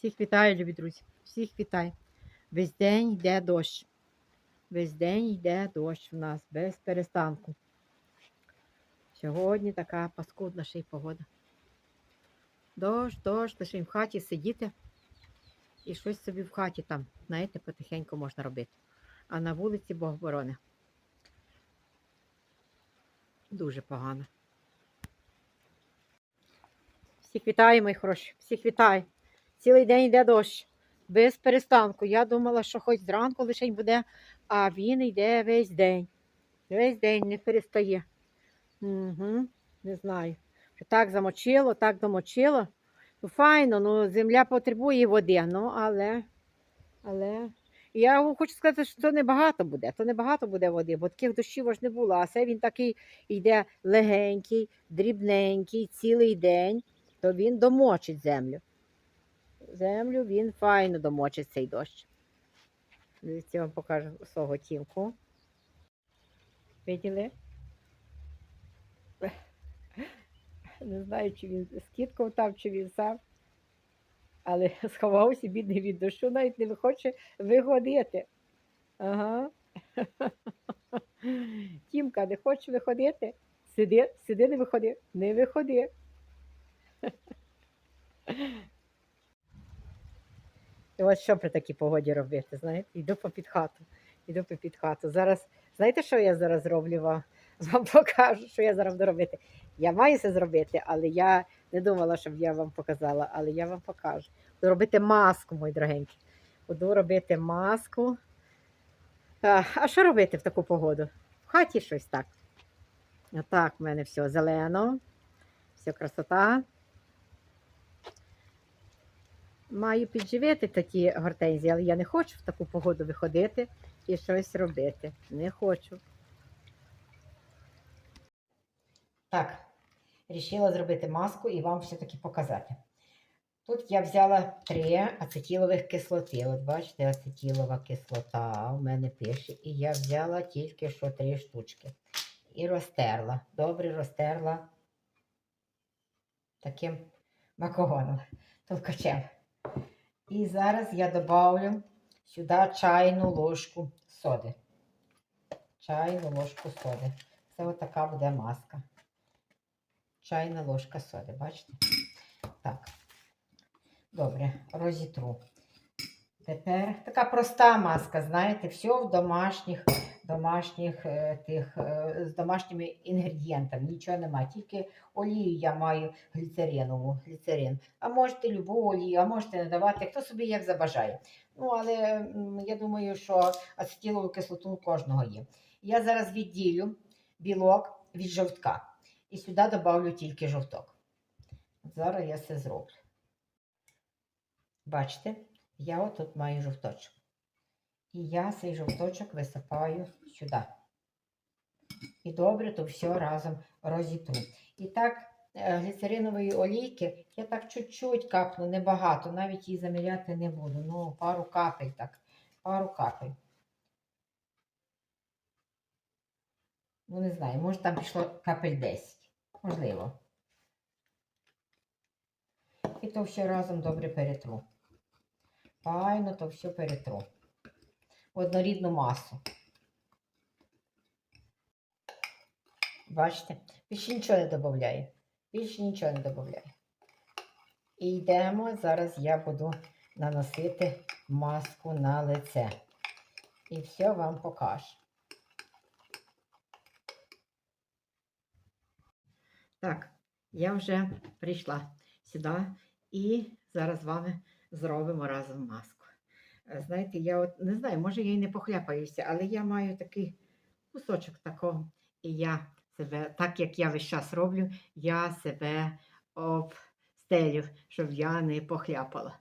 Всіх вітаю, любі друзі. Всіх вітаю. Весь день йде дощ. Весь день йде дощ у нас без перестанку. Сьогодні така паскудна ще й погода. Дощ, дощ, лише в хаті сидіти і щось собі в хаті там, знаєте, потихеньку можна робити. А на вулиці Бог борони. Дуже погано. Всіх вітаю, мої хороші, всіх вітаю. Цілий день йде дощ. Без перестанку. Я думала, що хоч зранку лише буде, а він йде весь день. Весь день не перестає. Угу, Не знаю. Так замочило, так домочило. Ну, файно, ну, земля потребує води, ну, але, але. Я хочу сказати, що то небагато буде. То небагато буде води, бо таких дощів аж не було. А це він такий йде легенький, дрібненький, цілий день, то він домочить землю. Землю він файно домочить цей дощ. Дивіться, я вам покажу свого тімку. Виділи? Не знаю, чи він з там, чи він сам. Але сховався бідний від дощу, навіть не хоче виходити. Ага. Тімка, не хоче виходити? Сиди, сиди, не виходи, не виходи. І от що при такій погоді робити, знаєте? Йду попід хату. Йду попід хату. Зараз, знаєте, що я зараз роблю вам? Вам покажу, що я зараз буду робити. Я маю це зробити, але я не думала, щоб я вам показала, але я вам покажу. Буду робити маску, мої дорогенькі. Буду робити маску. А, а що робити в таку погоду? В хаті щось так. Отак в мене все зелено, все красота. Маю підживити такі гортензії, але я не хочу в таку погоду виходити і щось робити. Не хочу. Так, вирішила зробити маску і вам все-таки показати. Тут я взяла три ацетилових кислоти. От бачите, ацетилова кислота у мене пише. І я взяла тільки що три штучки. І розтерла. Добре розтерла таким макогоном, толкачем. І зараз я добавлю сюди чайну ложку соди. Чайну ложку соди. Це отака буде маска. Чайна ложка соди, бачите? Так. Добре, розітру. Тепер така проста маска, знаєте, все в домашніх, домашніх е, тих, е, з домашніми інгредієнтами. Нічого немає. Тільки олію я маю гліцеринову, гліцерин. А можете любу олію, а можете не давати, хто собі як забажає. Ну, але я думаю, що ацетилову кислоту у кожного є. Я зараз відділю білок від жовтка. І сюди додавлю тільки жовток. Зараз я це зроблю. Бачите, я отут маю жовточок. І я цей жовточок висипаю сюди. І добре то все разом розітру. І так, е, гліцеринової олійки я так чуть-чуть капну, небагато, навіть її заміряти не буду. Ну, пару капель так, пару капель. Ну, не знаю, може там пішло капель 10. Можливо. І то все разом добре перетру. Файно то все перетру. В однорідну масу. Бачите? Більше нічого не додаю. Більше нічого не додаю. І йдемо. Зараз я буду наносити маску на лице. І все вам покажу. Так, я вже прийшла сюди і зараз з вами зробимо разом маску. Е, Знаєте, я от не знаю, може я і не похляпаюся, але я маю такий кусочок такого, і я себе, так як я весь час роблю, я себе обстелю, щоб я не похляпала.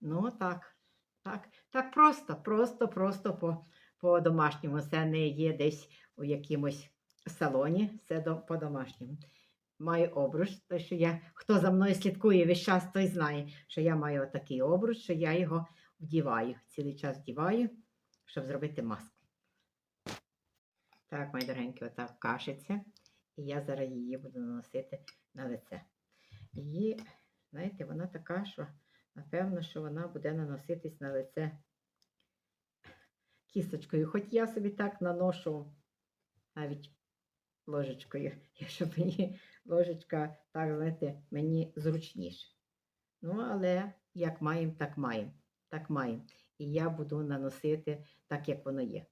Ну, так, так, так просто, просто, просто по, по-домашньому. Це не є десь у якомусь салоні, це до, по-домашньому маю обруч, то що я, хто за мною слідкує весь час, той знає, що я маю отакий обруч, що я його вдіваю. Цілий час вдіваю, щоб зробити маску. Так, мої дорогенькі, отак кашиться. І я зараз її буду наносити на лице. Її, знаєте, вона така, що Напевно, що вона буде наноситись на лице кісточкою. Хоч я собі так наношу навіть ложечкою, щоб мені ложечка, так, знаєте, мені зручніше. Ну, але як маємо, так маємо. Так маємо. І я буду наносити так, як воно є.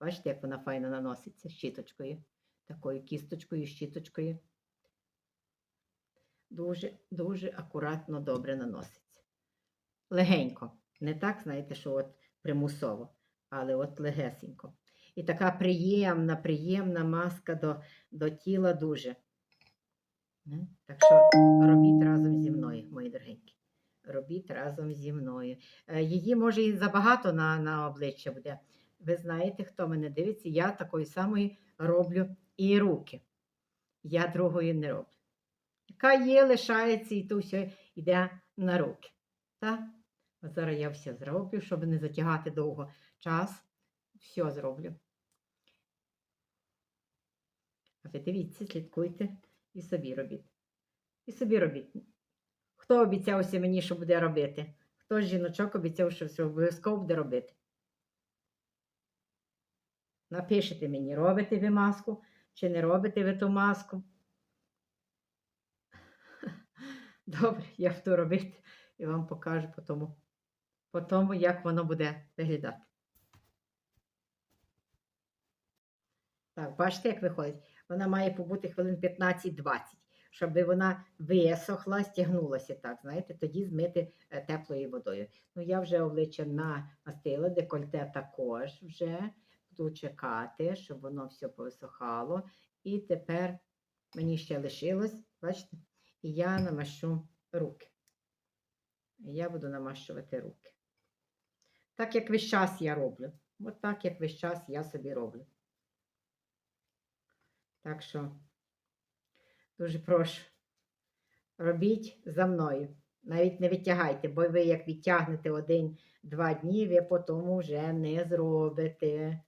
Бачите, як вона файно наноситься щіточкою, такою кісточкою, щіточкою. Дуже, дуже акуратно, добре наноситься. Легенько. Не так, знаєте, що от примусово, але от легесенько. І така приємна, приємна маска до, до тіла дуже. Так що робіть разом зі мною, мої дорогенькі. Робіть разом зі мною. Е, Її може і забагато на, на обличчя буде. Ви знаєте, хто мене дивиться, я такої самої роблю і руки. Я другої не роблю. Яка є, лишається, і то все йде на руки. Так? Зараз я все зроблю, щоб не затягати довго час. Все зроблю. А ви дивіться, слідкуйте і собі робіть. І собі робіть. Хто обіцявся мені, що буде робити? Хто з жіночок обіцяв, що все обов'язково буде робити? Напишете мені, робите ви маску чи не робите ви ту маску. Добре, я буду робити і вам покажу по тому, по тому, як воно буде виглядати. Так, бачите, як виходить? Вона має побути хвилин 15-20, щоб вона висохла, стягнулася так, знаєте, тоді змити е, теплою водою. Ну, я вже обличчя намастила, декольте також вже буду чекати, щоб воно все повисохало. І тепер мені ще лишилось, бачите, і я намащу руки. Я буду намащувати руки. Так, як весь час я роблю. От так, як весь час я собі роблю. Так що дуже прошу, робіть за мною. Навіть не відтягайте, бо ви як відтягнете один-два дні, ви потім вже не зробите.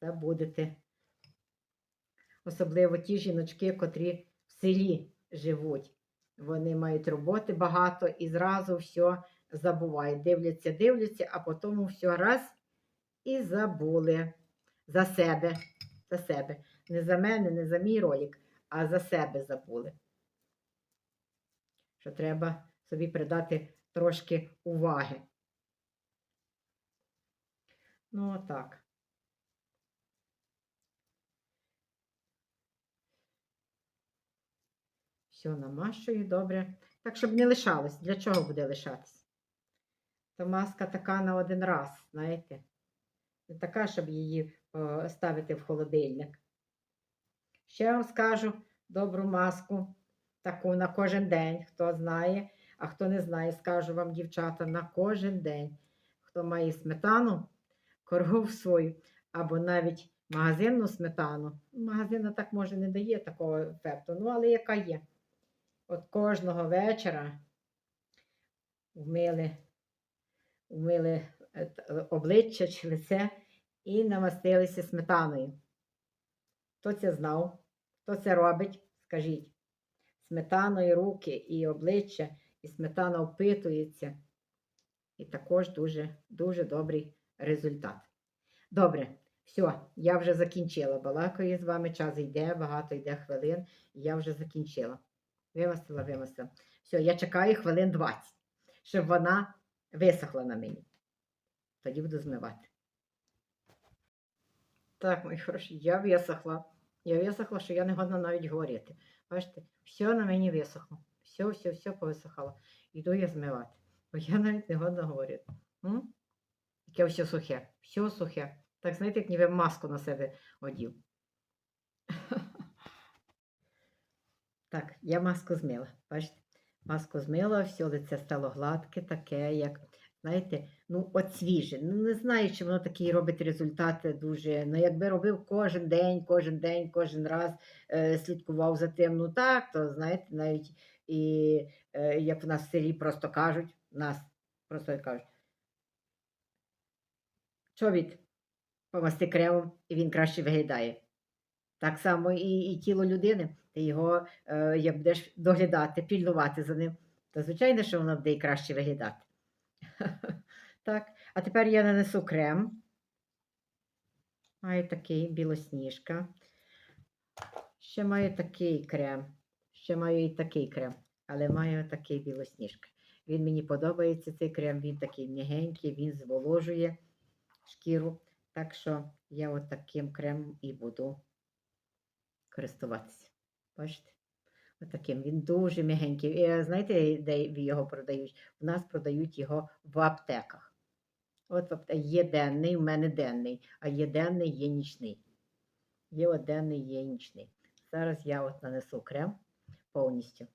Забудете. Особливо ті жіночки, котрі в селі живуть. Вони мають роботи багато і зразу все забувають. Дивляться, дивляться, а потім все раз і забули за себе. За себе. Не за мене, не за мій ролик, а за себе забули. Що треба собі придати трошки уваги. Ну, отак. Все намащую добре. Так, щоб не лишалось. Для чого буде лишатись? То маска така на один раз, знаєте? Не така, щоб її ставити в холодильник. Ще вам скажу добру маску, таку на кожен день, хто знає, а хто не знає, скажу вам, дівчата, на кожен день. Хто має сметану, корову свою, або навіть магазинну сметану. Магазина так може не дає такого ефекту, ну але яка є. От кожного вечора вмили, вмили е, обличчя чи лице і намастилися сметаною. Хто це знав? Хто це робить? Скажіть. Сметаною руки і обличчя, і сметана впитується. І також дуже, дуже добрий результат. Добре, все, я вже закінчила. Балакаю з вами, час йде, багато йде хвилин, і я вже закінчила. Вимастила, вимастила. Все, я чекаю хвилин 20, щоб вона висохла на мені. Тоді буду змивати. Так, мої хороші, я висохла. Я висохла, що я не годна навіть говорити. Бачите, все на мені висохло. Все, все, все повисохало. Іду я змивати. Бо я навіть не годна говорити. М? Все сухе, все сухе. Так, знаєте, як ніби маску на себе одів. Так, я маску змила. Бачите? Маску змила, все лице стало гладке, таке, як, знаєте, ну, от свіже. Ну, не знаю, чи воно такий робить результат дуже. Ну, якби робив кожен день, кожен день, кожен раз е, слідкував за тим, ну так, то знаєте, навіть і е, як в нас в селі просто кажуть, нас просто кажуть, чобіт помасти кремом, і він краще виглядає. Так само і, і тіло людини. Ти його, е, як будеш доглядати, пільнувати за ним, то звичайно, що воно буде і краще виглядати. Так, а тепер я нанесу крем. Маю такий білосніжка. Ще маю такий крем. Ще маю і такий крем, але маю такий білосніжка. Він мені подобається цей крем, він такий м'ягенький, він зволожує шкіру. Так що я от таким кремом і буду користуватися. Бачите? Отаким. Він дуже м'ягенький. І, знаєте, де його продають? У нас продають його в аптеках. От в є денний, у мене денний, а є денний, є нічний. Є денний, є нічний. Зараз я от нанесу крем повністю.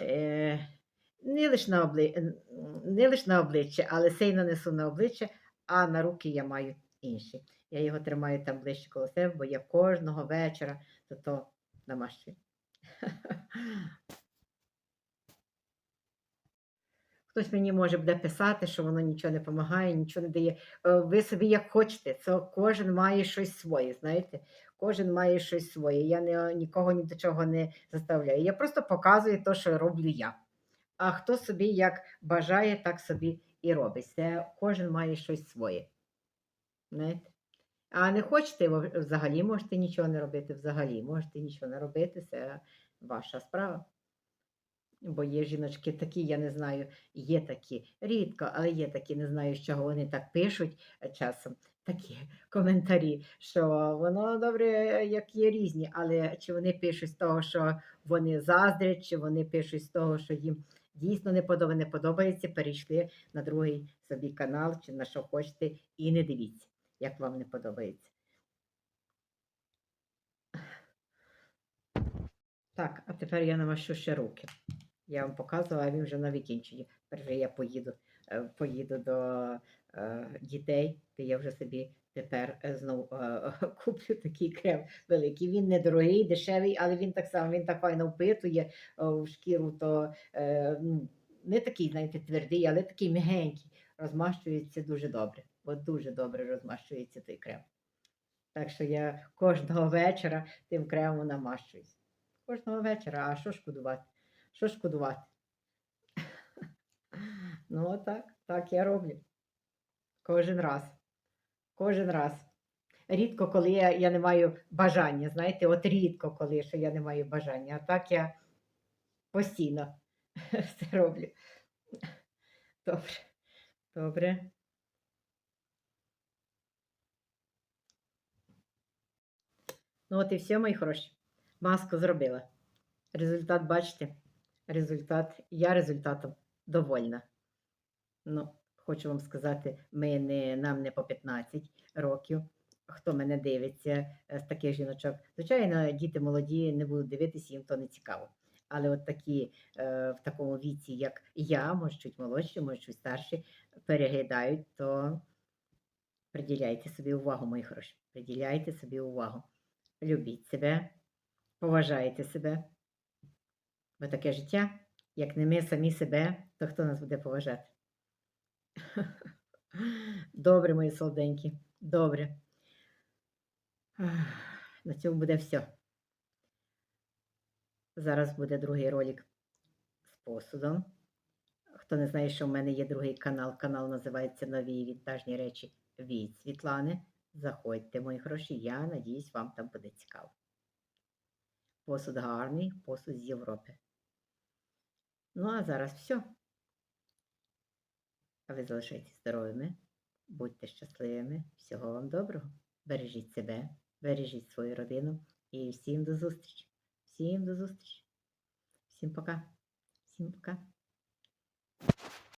Е, не лише на, обли... не лиш на обличчя, але цей нанесу на обличчя, а на руки я маю інший. Я його тримаю там ближче коло себе, бо я кожного вечора то, то намащую. Хтось мені може буде писати, що воно нічого не допомагає, нічого не дає. Е, Ви собі як хочете, це кожен має щось своє, знаєте? Кожен має щось своє. Я не, нікого ні до чого не заставляю. Я просто показую те, що роблю я. А хто собі як бажає, так собі і робить. Це кожен має щось своє. Знаєте? А не хочете, взагалі можете нічого не робити, взагалі можете нічого не робити, це ваша справа. Бо є жіночки такі, я не знаю, є такі, рідко, але є такі, не знаю, з чого вони так пишуть часом, такі коментарі, що воно добре, як є різні, але чи вони пишуть з того, що вони заздрять, чи вони пишуть з того, що їм дійсно не подобається, не подобається, перейшли на другий собі канал, чи на що хочете, і не дивіться, як вам не подобається. Так, а тепер я намащу ще руки. Я вам показувала, а він вже на викінченні. Тепер я поїду, е, поїду до е, дітей, то я вже собі тепер е, знов е, куплю такий крем великий. Він недорогий, дешевий, але він так само він так файно впитує в шкіру, то ну, не такий, знаєте, твердий, але такий м'ягенький. Розмащується дуже добре. От дуже добре розмащується той крем. Так що я кожного вечора тим кремом намащуюсь. Кожного вечора, а що шкодувати? Що шкодувати? Ну, отак, так я роблю. Кожен раз. Кожен раз. Рідко, коли я, я не маю бажання, знаєте, от рідко, коли що я не маю бажання. А так я постійно це роблю. Добре. Добре. Ну, от і все, мої хороші. Маску зробила. Результат, бачите? Результат, я результатом довольна. Ну, хочу вам сказати, ми не, нам не по 15 років. Хто мене дивиться е, з таких жіночок. Звичайно, діти молоді не будуть дивитися, їм то не цікаво. Але от такі е, в такому віці, як я, може чуть молодші, може чуть старші, переглядають, то приділяйте собі увагу, мої хороші. Приділяйте собі увагу. Любіть себе, поважайте себе. Бо таке життя, як не ми самі себе, то хто нас буде поважати? Добре, мої солоденькі, добре. На цьому буде все. Зараз буде другий ролик з посудом. Хто не знає, що в мене є другий канал. Канал називається Нові вінтажні речі від Світлани. Заходьте, мої гроші. Я надіюсь, вам там буде цікаво. Посуд гарний, посуд з Європи. Ну, а зараз все. А ви залишайтесь здоровими, будьте щасливими, всього вам доброго. Бережіть себе, бережіть свою родину і всім до зустрічі. Всім до зустрічі. Всім пока. Всім пока.